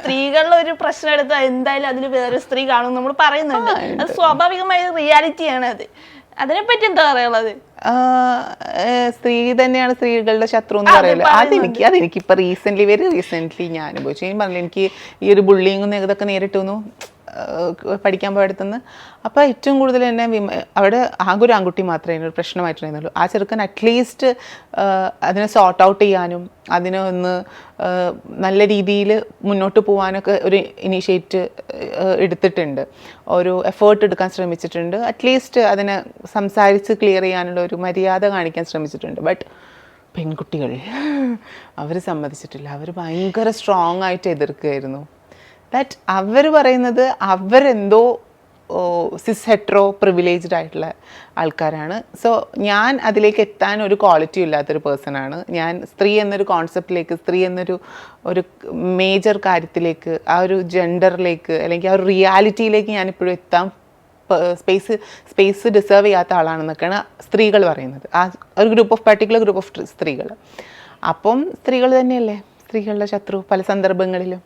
സ്ത്രീകളുടെ ഒരു പ്രശ്നം എടുത്താൽ എന്തായാലും അതിൽ വേറെ സ്ത്രീ കാണും നമ്മൾ പറയുന്നുണ്ട്. അത് സ്വാഭാവികമായ റിയാലിറ്റിയാണ് അത്. അതിനെപ്പറ്റി എന്താ പറയുള്ളത് സ്ത്രീ തന്നെയാണ് സ്ത്രീകളുടെ ശത്രു എന്ന് പറയുന്നത് പറയല്ലോ. അതെനിക്ക് അതെനിക്ക് ഇപ്പൊ റീസെന്റ് വെരി റീസെന്റ് ഞാൻ അനുഭവിച്ചു. ഞാൻ പറഞ്ഞില്ല എനിക്ക് ഈ ഒരു ബുള്ളിങ്ങും ഇതൊക്കെ നേരിട്ടു പഠിക്കാൻ പോയടുത്തുനിന്ന് അപ്പോൾ ഏറ്റവും കൂടുതൽ എന്നെ വിമ അവിടെ ആകെ ഒരു ആൺകുട്ടി മാത്രമേ ഒരു പ്രശ്നമായിട്ടുണ്ടായിരുന്നുള്ളൂ. ആ ചെറുക്കൻ അറ്റ്ലീസ്റ്റ് അതിനെ സോർട്ട് ഔട്ട് ചെയ്യാനും അതിനെ ഒന്ന് നല്ല രീതിയിൽ മുന്നോട്ട് പോകാനൊക്കെ ഒരു ഇനീഷ്യേറ്റ് എടുത്തിട്ടുണ്ട്. ഒരു എഫേർട്ട് എടുക്കാൻ ശ്രമിച്ചിട്ടുണ്ട്. അറ്റ്ലീസ്റ്റ് അതിനെ സംസാരിച്ച് ക്ലിയർ ചെയ്യാനുള്ള ഒരു മര്യാദ കാണിക്കാൻ ശ്രമിച്ചിട്ടുണ്ട്. ബട്ട് പെൺകുട്ടികൾ അവർ സമ്മതിച്ചിട്ടില്ല. അവർ ഭയങ്കര സ്ട്രോങ് ആയിട്ട് എതിർക്കുകയായിരുന്നു. ദാറ്റ് അവർ പറയുന്നത് അവരെന്തോ സിസ് ഹെട്രോ പ്രിവിലേജ്ഡ് ആയിട്ടുള്ള ആൾക്കാരാണ്. സോ ഞാൻ അതിലേക്ക് എത്താൻ ഒരു ക്വാളിറ്റി ഇല്ലാത്തൊരു പേഴ്സണാണ് ഞാൻ സ്ത്രീ എന്നൊരു കോൺസെപ്റ്റിലേക്ക് സ്ത്രീ എന്നൊരു ഒരു മേജർ കാര്യത്തിലേക്ക് ആ ഒരു ജെൻഡറിലേക്ക് അല്ലെങ്കിൽ ആ ഒരു റിയാലിറ്റിയിലേക്ക് ഞാൻ ഇപ്പോഴും എത്താൻ സ്പേസ് സ്പേസ് ഡിസേർവ് ചെയ്യാത്ത ആളാണെന്നൊക്കെയാണ് സ്ത്രീകൾ പറയുന്നത്. ആ ഒരു group of particular group of സ്ത്രീകൾ. അപ്പം സ്ത്രീകൾ തന്നെയല്ലേ? സ്ത്രീകളുടെ ശത്രു പല സന്ദർഭങ്ങളിലും.